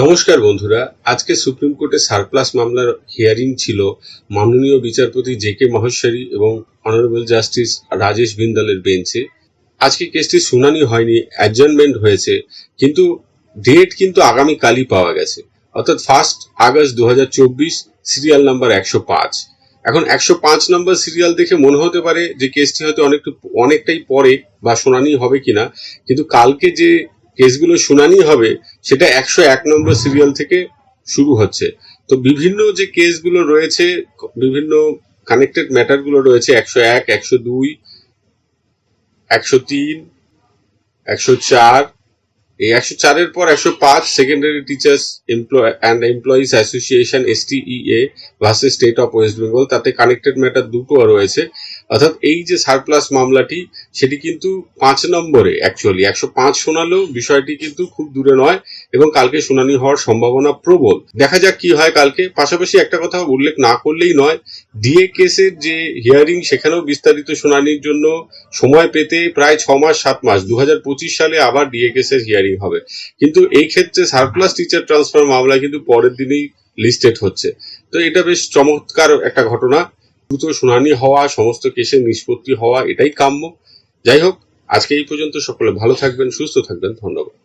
নমস্কার বন্ধুরা, আজকে সুপ্রিম কোর্টে সারপ্লাস মামলার হিয়ারিং ছিল মাননীয় বিচারপতি জে কে মহেশ্বরী এবং অনারেবল জাস্টিস রাজেশ বিন্দালের বেঞ্চে। আজকে কেসটি শুনানি হয়নি অ্যাডজার্নমেন্ট হয়েছে, কিন্তু ডেট কিন্তু আগামী কালই পাওয়া গেছে। অর্থাৎ ফার্স্ট আগস্ট দু হাজার চব্বিশ, সিরিয়াল নাম্বার একশো পাঁচ। এখন একশো পাঁচ নম্বর সিরিয়াল দেখে মনে হতে পারে যে কেসটি হয়তো অনেকটু অনেকটাই পরে বা শুনানি হবে কিনা, কিন্তু কালকে যে কেসগুলো শুনানি হবে, সেটা একশো এক নম্বর সিরিয়াল থেকে শুরু হচ্ছে। তো বিভিন্ন যে কেসগুলো রয়েছে, বিভিন্ন কানেক্টেড ম্যাটারগুলো রয়েছে, একশো এক, একশো দুই, একশো তিন, একশো চার, এই একশো চারের পর একশো পাঁচ secondary teachers employ and employees association STEA versus state of West Bengal তাতে কানেক্টেড ম্যাটার দুটো রয়েছে। অর্থাৎ এই যে সারপ্লাস মামলাটি, সেটি কিন্তু পাঁচ নম্বরে অ্যাকচুয়ালি একশো পাঁচ শোনালেও বিষয়টি কিন্তু খুব দূরে নয় এবং কালকে শুনানি হওয়ার সম্ভাবনা প্রবল। দেখা যাক কি হয় কালকে। পাশাপাশি একটা কথা উল্লেখ না করলেই নয়, ডিএ কেসের যে হিয়ারিং সেখানেও বিস্তারিত শুনানির জন্য সময় পেতে প্রায় ছ মাস, সাত মাস দু হাজার পঁচিশ সালে আবার ডিএ কেসের হিয়ারিং হবে। কিন্তু এই ক্ষেত্রে সারপ্লাস টিচার ট্রান্সফার মামলা কিন্তু পরের দিনেই লিস্টেড হচ্ছে। তো এটা বেশ চমৎকার একটা ঘটনা। দ্রুত শুনানি হওয়া, সমস্ত কেসের নিষ্পত্তি হওয়া এটাই কাম্য। যাই হোক, আজকে এই পর্যন্ত সকলে ভালো থাকবেন, সুস্থ থাকবেন। ধন্যবাদ।